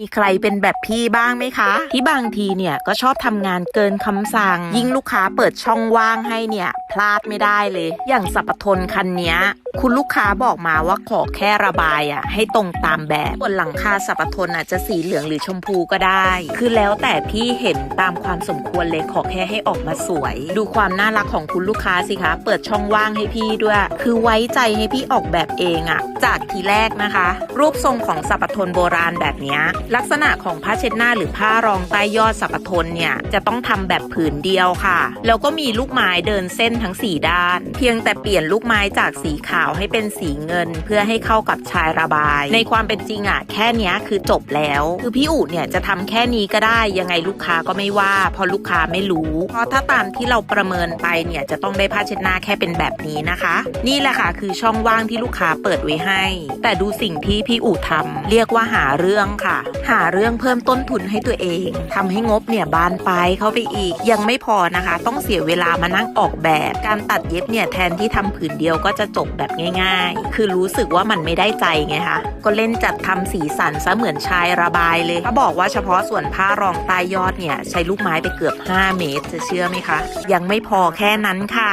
มีใครเป็นแบบพี่บ้างไหมคะ ที่บางทีเนี่ยก็ชอบทำงานเกินคำสั่ง ยิ่งลูกค้าเปิดช่องว่างให้เนี่ย พลาดไม่ได้เลย อย่างสัปทนคันนี้คุณลูกค้าบอกมาว่าขอแค่ระบายอะ ให้ตรงตามแบบบนหลังคาสัปทนอาจจะสีเหลืองหรือชมพูก็ได้ คือแล้วแต่พี่เห็นตามความสมควรเลยขอแค่ให้ออกมาสวย ดูความน่ารักของคุณลูกค้าสิคะ เปิดช่องว่างให้พี่ด้วย คือไว้ใจให้พี่ออกแบบเองอะ จากทีแรกนะคะ รูปทรงของสัปทนโบราณแบบนี้ลักษณะของผ้าเช็ดหน้าหรือผ้ารองใต้ยอดสัปทนเนี่ยจะต้องทำแบบผืนเดียวค่ะ แล้วก็มีลูกไม้เดินเส้นทั้ง 4 ด้าน เพียงแต่เปลี่ยนลูกไม้จากสีขาวให้เป็นสีเงิน เพื่อให้เข้ากับชายระบาย ในความเป็นจริงอะแค่นี้คือจบแล้ว คือพี่อู๋เนี่ยจะทำแค่นี้ก็ได้ยังไงลูกค้าก็ไม่ว่าเพราะลูกค้าไม่รู้ เพราะถ้าตามที่เราประเมินไปเนี่ยจะต้องได้ผ้าเช็ดหน้าแค่เป็นแบบนี้นะคะ นี่แหละค่ะคือช่องว่างที่ลูกค้าเปิดไว้ให้ แต่ดูสิ่งที่พี่อู๋ทำเรียกว่าหาเรื่องค่ะ หาเรื่องเพิ่มต้นทุนให้ตัวเองทำให้งบเนี่ยบานไปลายเข้าไปอีก ยังไม่พอนะคะ ต้องเสียเวลามานั่งออกแบบการตัดเย็บเนี่ยแทนที่ทำผืนเดียวก็จะจบแบบง่าย ๆ คือรู้สึกว่ามันไม่ได้ใจไงคะ ก็เล่นจัดทำสีสันซะเหมือนชายระบายเลยเขาบอกว่าเฉพาะส่วนผ้ารองใต้ยอดเนี่ยใช้ลูกไม้ไปเกือบ 5 เมตรจะเชื่อไหมคะ ยังไม่พอแค่นั้นค่ะ